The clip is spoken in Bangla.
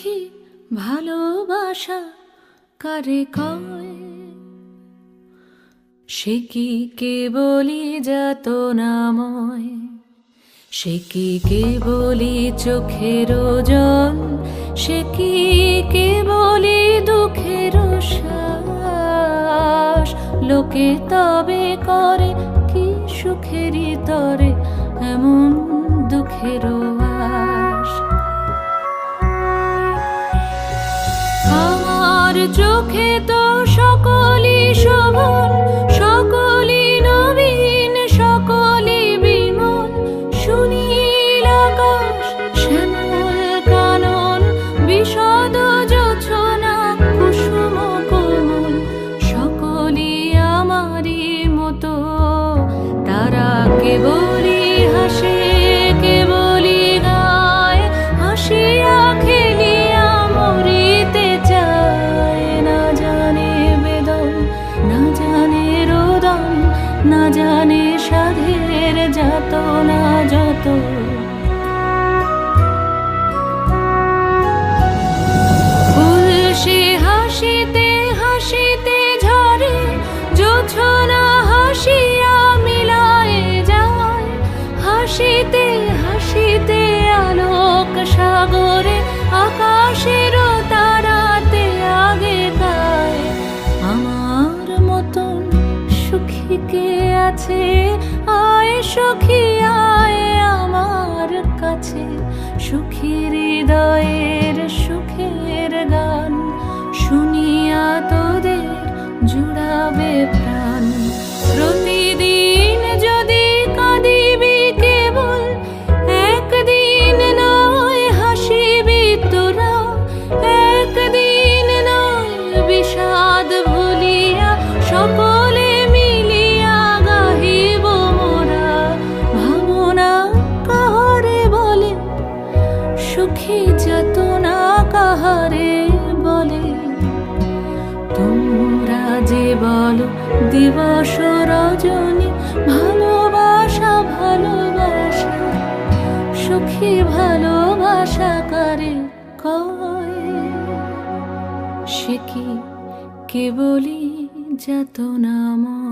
সুখী ভালোবাসা কারে কয়? সে কি কেবলি যাত নাময়? সে কি কেবলি চোখের জল সে কি কে বলি দুঃখের শ্বাস? লোকে তবে করে কি সুখেরই তরে? এমন দুঃখের আমার চোখে তো সকলই শোভন জানে সাধের যত না যত। đời. বলো দিবস রজনী ভালোবাসা ভালোবাসা সুখী ভালোবাসা করে কয়? সে কি না যাতনাময়